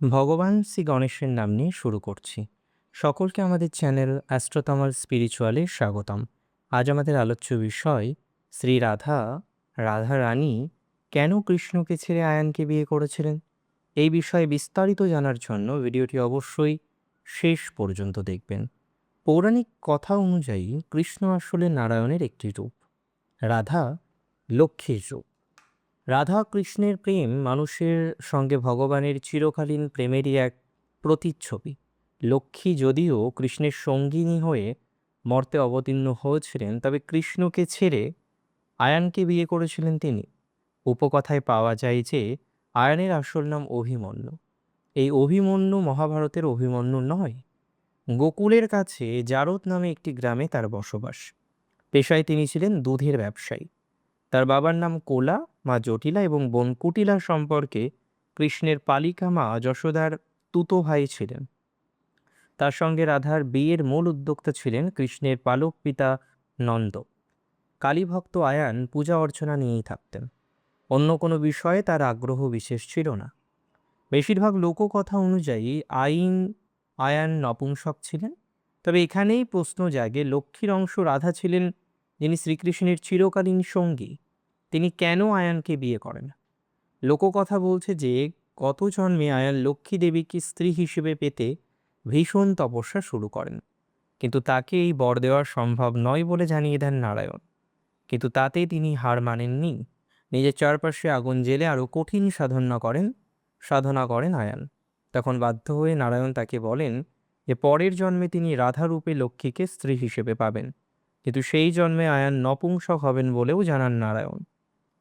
ভগবান শ্রী গণেশের নাম নিয়ে শুরু করছি। সকলকে আমাদের চ্যানেল অ্যাস্ট্রোতামাল স্পিরিচুয়ালে স্বাগতম। আজ আমাদের আলোচ্য বিষয়, শ্রী রাধা রাধা রানী কেন কৃষ্ণকে ছেড়ে আয়ানকে বিয়ে করেছিলেন? এই বিষয়ে বিস্তারিত জানার জন্য ভিডিওটি অবশ্যই শেষ পর্যন্ত দেখবেন। পৌরাণিক কথা অনুযায়ী কৃষ্ণ আসলে নারায়ণের একটি রূপ। রাধা লক্ষ্মীর রূপ। রাধা কৃষ্ণের প্রেম মানুষের সঙ্গে ভগবানের চিরকালীন প্রেমেরই এক প্রতিচ্ছবি। লক্ষ্মী যদিও কৃষ্ণের সঙ্গিনী হয়ে মর্তে অবতীর্ণ হয়েছিলেন, তবে কৃষ্ণকে ছেড়ে আয়ানকে বিয়ে করেছিলেন তিনি। উপকথায় পাওয়া যায় যে, আয়ানের আসল নাম অভিমন্যু। এই অভিমন্যু মহাভারতের অভিমন্যু নয়। গোকুলের কাছে জারদ নামে একটি গ্রামে তার বসবাস। পেশায় তিনি ছিলেন দুধের ব্যবসায়ী। তার বাবার নাম কোলা মা জটিলা এবং বোন কুটিলা সম্পর্কে কৃষ্ণের পালিকা মা যশোদার তুতো ভাই ছিলেন। তার সঙ্গে রাধার বিয়ের মূল উদ্যোক্তা ছিলেন কৃষ্ণের পালক পিতা নন্দ। কালীভক্ত আয়ান পূজা অর্চনা নিয়েই থাকতেন। অন্য কোনো বিষয়ে তার আগ্রহ বিশেষ ছিল না। বেশিরভাগ লোককথা অনুযায়ী আইন, আয়ান নপুংসক ছিলেন। তবে এখানেই প্রশ্ন জাগে, লক্ষ্মীর অংশ রাধা ছিলেন যিনি শ্রীকৃষ্ণের চিরকালীন সঙ্গী। তিনি কেন আয়ানকে বিয়ে করেন? লোককথা বলছে যে কত জন্মে আয়ান লক্ষ্মী দেবীকে স্ত্রী হিসেবে পেতে ভীষণ তপস্যা শুরু করেন। কিন্তু তাকে এই বর দেওয়া সম্ভব নয় বলে জানিয়ে দেন নারায়ণ। কিন্তু তাতে তিনি হার মানেননি। নিজের চারপাশে আগুন জেলে আরও কঠিন সাধনা করেন সাধনা করেন আয়ান। তখন বাধ্য হয়ে নারায়ণ তাকে বলেন যে, পরের জন্মে তিনি রাধারূপে লক্ষ্মীকে স্ত্রী হিসেবে পাবেন। কিন্তু সেই জন্মে আয়ান নপুংসক হবেন বলেও জানান নারায়ণ।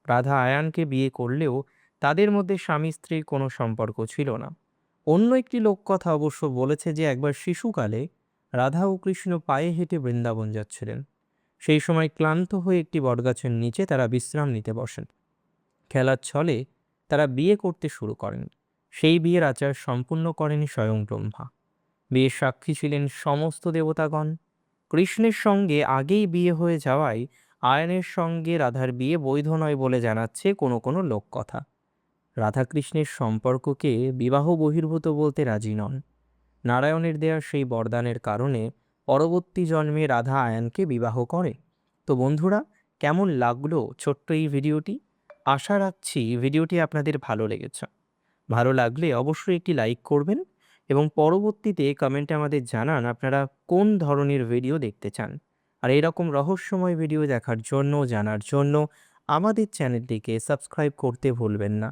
রাধা আয়ানকে বিয়ে করলেও তাদের মধ্যে স্বামী স্ত্রীর কোনো সম্পর্ক ছিল না। অন্য একটি লোককথা অবশ্য বলেছে যে একবার শিশুকালে রাধা ও কৃষ্ণ পায়ে হেঁটে বৃন্দাবন যাচ্ছিলেন। সেই সময় ক্লান্ত হয়ে একটি বটগাছের নিচে তারা বিশ্রাম নিতে বসেন। খেলার ছলে তারা বিয়ে করতে শুরু করেন। সেই বিয়ের আচার সম্পূর্ণ করেন স্বয়ং ব্রহ্মা। বিয়ের সাক্ষী ছিলেন সমস্ত দেবতাগণ। কৃষ্ণের সঙ্গে আগেই বিয়ে হয়ে যাওয়ায় আয়নের সঙ্গে রাধার বিয়ে বৈধ নয় বলে জানাচ্ছে কোনো কোনো লোককথা। রাধাকৃষ্ণের সম্পর্ককে বিবাহ বহির্ভূত বলতে রাজি নন। নারায়ণের দেয়া সেই বরদানের কারণে পরবর্তী জন্মে রাধা আয়নকে বিবাহ করে। তো বন্ধুরা, কেমন লাগল ছোট্ট এই ভিডিওটি? আশা রাখছি ভিডিওটি আপনাদের ভালো লেগেছে। ভালো লাগলে অবশ্যই একটি লাইক করবেন এবং পরবর্তীতে কমেন্টে আমাদের জানান আপনারা কোন ধরনের ভিডিও দেখতে চান। আর এরকম রহস্যময় ভিডিও দেখার জন্য জানার জন্য আমাদের চ্যানেলটিকে সাবস্ক্রাইব করতে ভুলবেন না।